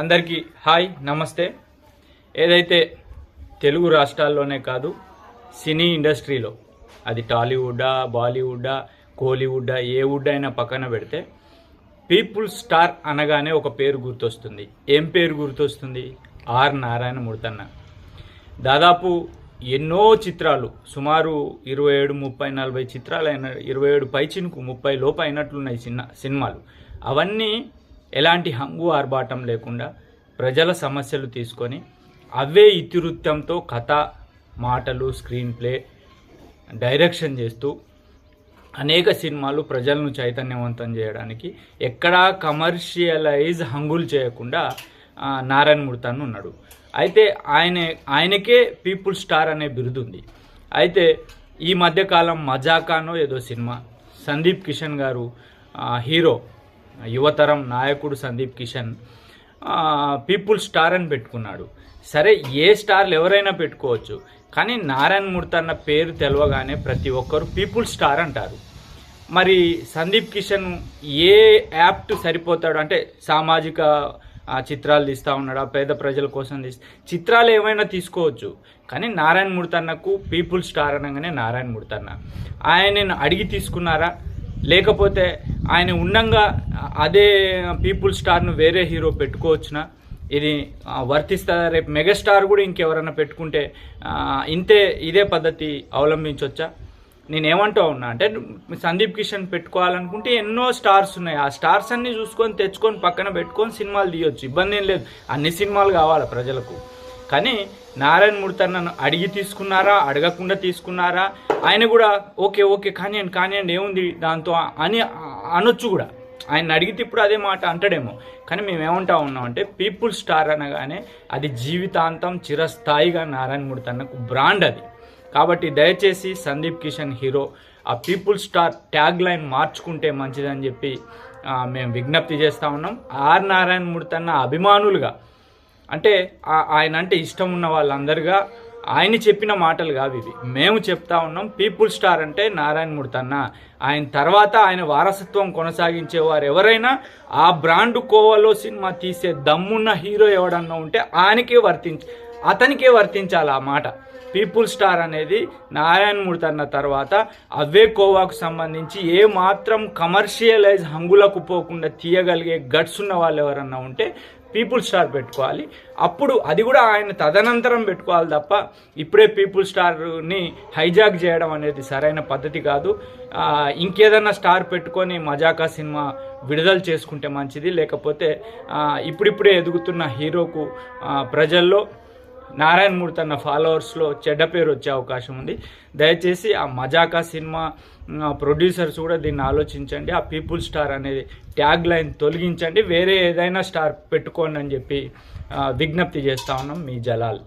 అందరికీ హాయ్ నమస్తే. ఏదైతే తెలుగు రాష్ట్రాల్లోనే కాదు సినీ ఇండస్ట్రీలో అది టాలీవుడ్డా బాలీవుడ్డా కోలీవుడ్డా ఏ వుడ్ అయినా పక్కన పెడితే పీపుల్ స్టార్ అనగానే ఒక పేరు గుర్తొస్తుంది. ఏం పేరు గుర్తొస్తుంది? ఆర్ నారాయణ మూర్తన్న దాదాపు ఎన్నో చిత్రాలు సుమారు ఇరవై ఏడు ముప్పై నలభై చిత్రాలు అయిన ఇరవై ఏడు పైచినుకు ముప్పై లోపు అయినట్లున్నాయి చిన్న సినిమాలు. అవన్నీ ఎలాంటి హంగు ఆర్భాటం లేకుండా ప్రజల సమస్యలు తీసుకొని అవే ఇతివృత్తంతో కథ మాటలు స్క్రీన్ ప్లే డైరెక్షన్ చేస్తూ అనేక సినిమాలు ప్రజలను చైతన్యవంతం చేయడానికి ఎక్కడా కమర్షియలైజ్ హంగులు చేయకుండా నారాయణ మూర్తన్ ఉన్నాడు. అయితే ఆయన ఆయనకే పీపుల్ స్టార్ అనే బిరుదు ఉంది. అయితే ఈ మధ్యకాలం మజాకానో ఏదో సినిమా సందీప్ కిషన్ గారు హీరో యువతరం నాయకుడు సందీప్ కిషన్ పీపుల్ స్టార్ అని పెట్టుకున్నాడు. సరే ఏ స్టార్లు ఎవరైనా పెట్టుకోవచ్చు కానీ నారాయణ మూర్తి అన్న పేరు తెలవగానే ప్రతి ఒక్కరు పీపుల్ స్టార్ అంటారు. మరి సందీప్ కిషన్ ఏ యాప్ట్ సరిపోతాడు? అంటే సామాజిక చిత్రాలు తీస్తూ ఉన్నాడా? పేద ప్రజల కోసం తీస్తా చిత్రాలు ఏమైనా తీసుకోవచ్చు కానీ నారాయణ మూర్తన్నకు పీపుల్ స్టార్ అనగానే నారాయణ మూర్తన్న ఆయనను అడిగి తీసుకున్నారా? లేకపోతే ఆయన ఉండంగా అదే పీపుల్ స్టార్ను వేరే హీరో పెట్టుకోవచ్చునా. ఇది వర్తిస్తుందా రేపు మెగాస్టార్ కూడా ఇంకెవరైనా పెట్టుకుంటే ఇంతే ఇదే పద్ధతి అవలంబించవచ్చా నేను ఏమంటా ఉన్నా అంటే సందీప్ కిషన్ పెట్టుకోవాలనుకుంటే ఎన్నో స్టార్స్ ఉన్నాయి. ఆ స్టార్స్ అన్ని చూసుకొని తెచ్చుకొని పక్కన పెట్టుకొని సినిమాలు తీయొచ్చు. ఇబ్బంది ఏం లేదు. అన్ని సినిమాలు కావాలి ప్రజలకు. కానీ నారాయణ మూర్తి నన్ను అడిగి తీసుకున్నారా అడగకుండా తీసుకున్నారా? ఆయన కూడా ఓకే ఓకే కానివ్వండి కానివ్వండి ఏముంది దాంతో అని అనొచ్చు కూడా. ఆయన అడిగితే ఇప్పుడు అదే మాట అంటాడేమో. కానీ మేము ఏమంటా ఉన్నాం అంటే పీపుల్ స్టార్ అనగానే అది జీవితాంతం చిరస్థాయిగా నారాయణ మూర్తి అన్నకు బ్రాండ్ అది. కాబట్టి దయచేసి సందీప్ కిషన్ హీరో ఆ పీపుల్ స్టార్ ట్యాగ్ లైన్ మార్చుకుంటే మంచిదని చెప్పి మేము విజ్ఞప్తి చేస్తూ ఉన్నాం. ఆర్ నారాయణ మూర్తి అన్న అభిమానులుగా అంటే ఆయన అంటే ఇష్టం ఉన్న వాళ్ళందరిగా ఆయన చెప్పిన మాటలు కావు ఇవి. మేము చెప్తా ఉన్నాం పీపుల్ స్టార్ అంటే నారాయణ మూర్తన్న. ఆయన తర్వాత ఆయన వారసత్వం కొనసాగించే వారు ఎవరైనా ఆ బ్రాండ్ కోవలో సినిమా తీసే దమ్మున్న హీరో ఎవడన్నా ఉంటే ఆయనకే వర్తించ అతనికే వర్తించాలి ఆ మాట. పీపుల్ స్టార్ అనేది నారాయణ మూర్తి అన్న తర్వాత అవే కోవాకు సంబంధించి ఏ మాత్రం కమర్షియలైజ్ హంగులకు పోకుండా తీయగలిగే గట్స్ ఉన్న వాళ్ళు ఎవరన్నా ఉంటే పీపుల్ స్టార్ పెట్టుకోవాలి. అప్పుడు అది కూడా ఆయన తదనంతరం పెట్టుకోవాలి తప్ప ఇప్పుడే పీపుల్ స్టార్ని హైజాక్ చేయడం అనేది సరైన పద్ధతి కాదు. ఇంకేదన్నా స్టార్ పెట్టుకొని మజాకా సినిమా విడుదల చేసుకుంటే మంచిది. లేకపోతే ఇప్పుడిప్పుడే ఎదుగుతున్న హీరోకు ప్రజల్లో నారాయణ మూర్తి అన్న ఫాలోవర్స్లో చెడ్డ పేరు వచ్చే అవకాశం ఉంది. దయచేసి ఆ మజాకా సినిమా ప్రొడ్యూసర్స్ కూడా దీన్ని ఆలోచించండి. ఆ పీపుల్ స్టార్ అనేది ట్యాగ్ లైన్ తొలగించండి. వేరే ఏదైనా స్టార్ పెట్టుకోండి అని చెప్పి విజ్ఞప్తి చేస్తా ఉన్నాం మీ జలాల్.